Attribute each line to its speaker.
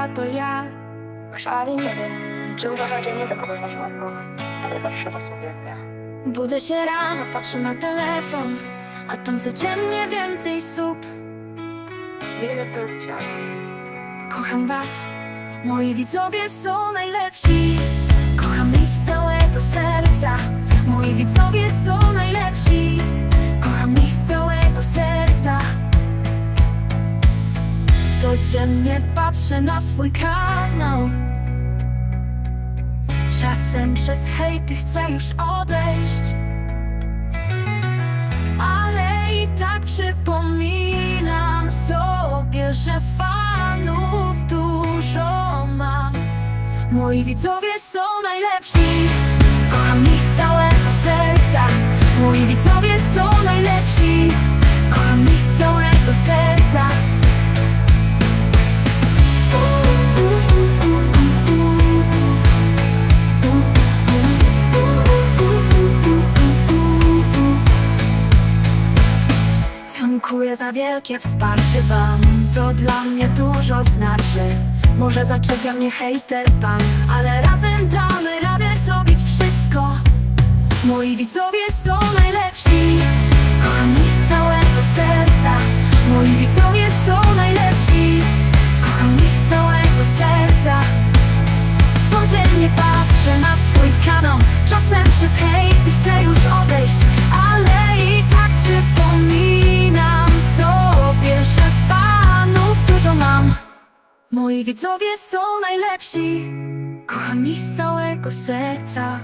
Speaker 1: ja to ja.
Speaker 2: Ale nie wiem, czy uważacie mnie za kogoś na przykład, ale zawsze was uwielbiam.
Speaker 1: Budzę się rano, patrzę na telefon, a tam codziennie więcej słów.
Speaker 2: Wiele kto chciał.
Speaker 1: Kocham was, moi widzowie są najlepsi. Kocham ich z całego serca, moi widzowie są najlepsi. Codziennie patrzę na swój kanał. Czasem przez hejty chcę już odejść. Ale i tak przypominam sobie, że fanów dużo mam. Moi widzowie są najlepsi, kocham ich Dziękuję za wielkie wsparcie wam. To dla mnie dużo znaczy. Może zaczepia mnie hejter pan Ale razem damy radę zrobić wszystko. Moi widzowie są najlepsi Moi widzowie są najlepsi. Kocham ich z całego serca